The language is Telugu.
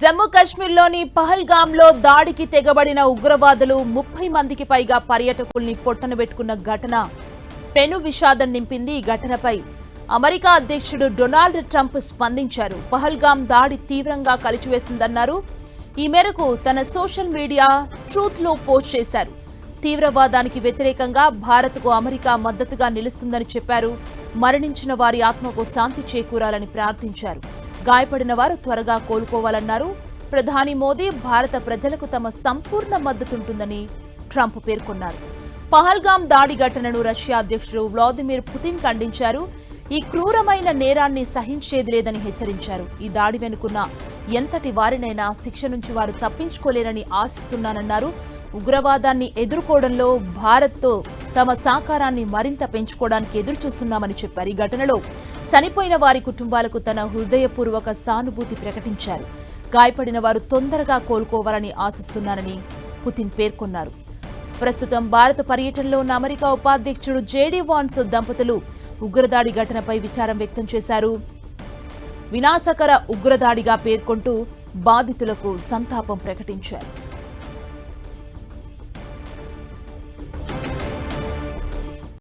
జమ్మూ కాశ్మీర్లోని పహల్గామ్లో దాడికి తెగబడిన ఉగ్రవాదులు ముప్పై మందికి పైగా పర్యాటకుల్ని పొట్టనబెట్టుకున్న ఘటన. పెను విషాదం నింపింది ఈ ఘటనపై అమెరికా అధ్యక్షుడు డొనాల్డ్ ట్రంప్ స్పందించారు. పహల్గామ్ దాడి తీవ్రంగా కలిచివేసిందన్నారు. ఈ మేరకు తన సోషల్ మీడియా ట్రూత్లో పోస్ట్ చేశారు. తీవ్రవాదానికి వ్యతిరేకంగా భారత్కు అమెరికా మద్దతుగా నిలుస్తుందని చెప్పారు. మరణించిన వారి ఆత్మకు శాంతి చేకూరాలని ప్రార్థించారు. గాయపడిన వారు త్వరగా కోలుకోవాలన్నారు. ప్రధాని మోదీ భారత ప్రజలకు తమ సంపూర్ణ మద్దతుంటుందని ట్రంప్ పేర్కొన్నారు. పహల్గామ్ దాడి ఘటనను రష్యా అధ్యక్షుడు వ్లాదిమిర్ పుతిన్ ఖండించారు. ఈ క్రూరమైన నేరాన్ని సహించేది లేదని హెచ్చరించారు. ఈ దాడి వెనుకున్న ఎంతటి వారినైనా శిక్ష నుంచి వారు తప్పించుకోలేరని ఆశిస్తున్నానన్నారు. ఉగ్రవాదాన్ని ఎదుర్కోవడంలో భారత్తో తమ సహకారాన్ని మరింత పెంచుకోవడానికి ఎదురుచూస్తున్నామని చెప్పారు. ఈ ఘటనలో చనిపోయిన వారి కుటుంబాలకు తన హృదయపూర్వక సానుభూతి ప్రకటించారు. గాయపడిన వారు తొందరగా కోలుకోవాలని ఆశిస్తున్నారని పుతిన్ పేర్కొన్నారు. ప్రస్తుతం భారత పర్యటనలో ఉన్న అమెరికా ఉపాధ్యక్షుడు జేడీ వాన్స్ దంపతులు ఉగ్రదాడి ఘటనపై విచారం వ్యక్తం చేశారు. వినాశకర ఉగ్రదాడిగా పేర్కొంటూ బాధితులకు సంతాపం ప్రకటించారు.